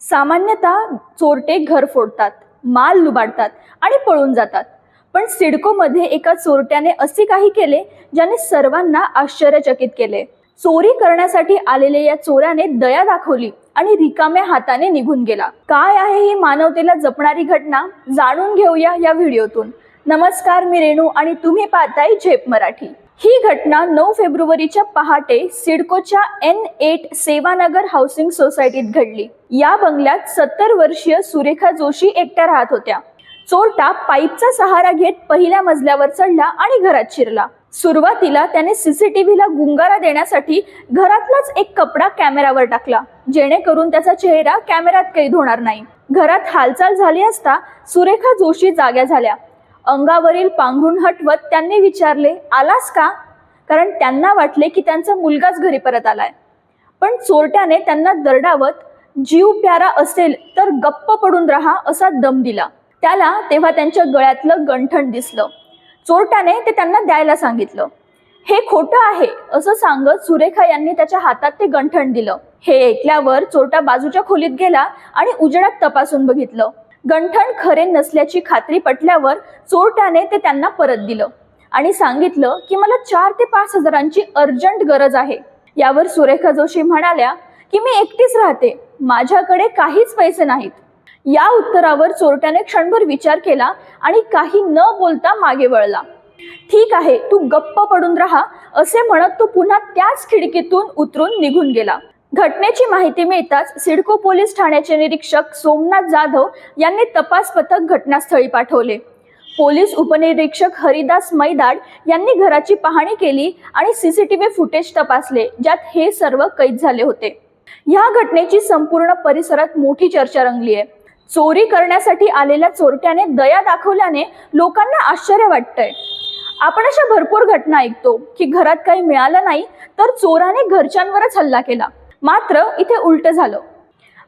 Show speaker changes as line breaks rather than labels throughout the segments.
सामान्यतः चोरटे घर फोडतात माल लुबाडतात आणि पळून जातात. पण सिडकोमध्ये एका चोरट्याने असे काही केले ज्याने सर्वांना आश्चर्यचकित केले. चोरी करण्यासाठी आलेल्या या चोराने दया दाखवली आणि रिकाम्या हाताने निघून गेला. काय आहे ही मानवतेला जपणारी घटना? जाणून घेऊया या व्हिडिओतून. नमस्कार मी रेणू आणि तुम्ही पाहताय झेप मराठी. ही घटना नऊ फेब्रुवारीच्या पहाटे सिडकोच्या एन एट सेवानगर हाऊसिंग सोसायटीत घडली. या बंगल्यात सत्तर वर्षीय सुरेखा जोशी एकट्या राहत होत्या. चोरटा पाईपचा सहारा घेत पहिल्या मजल्यावर चढला आणि घरात शिरला. सुरुवातीला त्याने सीसीटीव्हीला गुंगारा देण्यासाठी घरातलाच एक कपडा कॅमेरावर टाकला जेणेकरून त्याचा चेहरा कॅमेऱ्यात कैद होणार नाही. घरात हालचाल झाली असता सुरेखा जोशी जाग्या झाल्या. अंगावरील पांघरून हटवत त्यांनी विचारले आलास का? कारण त्यांना वाटले की त्यांचा मुलगाच घरी परत आलाय. पण चोरट्याने त्यांना दरडावत जीव प्यारा असेल तर गप्प पडून राहा असा दम दिला. त्याला तेव्हा त्यांच्या गळ्यातलं गंठण दिसलं. चोरट्याने ते त्यांना द्यायला सांगितलं. हे खोटं आहे असं सांगत सुरेखा यांनी त्याच्या हातात ते गंठण दिलं. हे ऐकल्यावर चोरटा बाजूच्या खोलीत गेला आणि उजेडात तपासून बघितलं. गंठण खरे नसल्याची खात्री पटल्यावर चोरट्याने ते त्यांना परत दिलं आणि सांगितलं की मला चार ते पाच हजारांची अर्जंट गरज आहे. यावर सुरेखा जोशी म्हणाल्या की मी एकटीच राहते माझ्याकडे काहीच पैसे नाहीत. या उत्तरावर चोरट्याने क्षणभर विचार केला आणि काही न बोलता मागे वळला. ठीक आहे तू गप्प पडून राहा असे म्हणत तो पुन्हा त्याच खिडकीतून उतरून निघून गेला. घटनेची माहिती मिळताच सिडको पोलीस ठाण्याचे निरीक्षक सोमनाथ जाधव यांनी तपास पथक घटनास्थळी पाठवले. पोलीस उपनिरीक्षक हरिदास मैदाड यांनी घराची पाहणी केली आणि सीसीटीव्ही फुटेज तपासले ज्यात हे सर्व कैद झाले होते. या घटनेची संपूर्ण परिसरात मोठी चर्चा रंगली आहे. चोरी करण्यासाठी आलेल्या चोरट्याने दया दाखवल्याने लोकांना आश्चर्य वाटतंय. आपण अशा भरपूर घटना ऐकतो की घरात काही मिळालं नाही तर चोराने घरच्यांवरच हल्ला केला. मात्र इथे उलट झालं.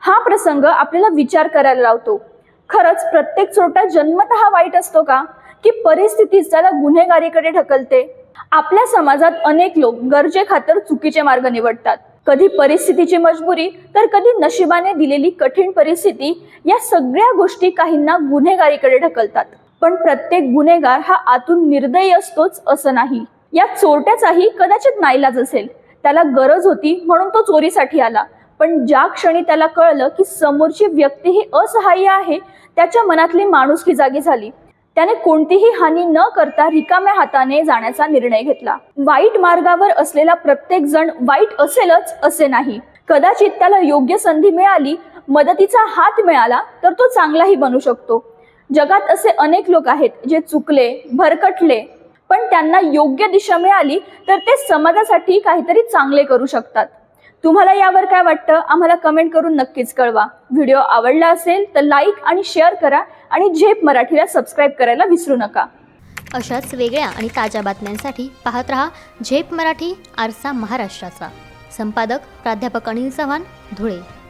हा प्रसंग आपल्याला विचार करायला लावतो. खरंच प्रत्येक चोरटा जन्मत वाईट असतो का? की परिस्थितीच त्याला गुन्हेगारीकडे ढकलते? आपल्या समाजात अनेक लोक गरजेखातर चुकीचे मार्ग निवडतात. कधी परिस्थितीची मजबुरी तर कधी नशिबाने दिलेली कठीण परिस्थिती या सगळ्या गोष्टी काहींना गुन्हेगारीकडे ढकलतात. पण प्रत्येक गुन्हेगार हा आतून निर्दयी असतोच असं नाही. या चोरट्याचाही कदाचित नाईलाज असेल. त्याला गरज होती म्हणून तो चोरीसाठी आला. पण ज्या क्षणी त्याला कळलं की समोरची व्यक्ती ही असहाय्य आहे त्याच्या मनातली माणुसकी जागी झाली. त्याने कोणतीही हानी न करता रिकाम्या हाताने जाण्याचा निर्णय घेतला. वाईट मार्गावर असलेला प्रत्येक जण वाईट असेलच असे नाही. कदाचित त्याला योग्य संधी मिळाली मदतीचा हात मिळाला तर तो चांगलाही बनू शकतो. जगात असे अनेक लोक आहेत जे चुकले भरकटले पण त्यांना योग्य दिशा मिळाली तर ते समाजासाठी काहीतरी चांगले करू शकतात. तुम्हाला यावर काय वाटतं? आम्हाला कमेंट करून नक्कीच कळवा. व्हिडिओ आवडला असेल तर लाईक आणि शेअर करा आणि झेप मराठीला सबस्क्राईब करायला विसरू नका.
अशाच वेगळ्या आणि ताज्या बातम्यांसाठी पाहत रहा झेप मराठी आरसा महाराष्ट्राचा. संपादक प्राध्यापक अनिल चव्हाण धुळे.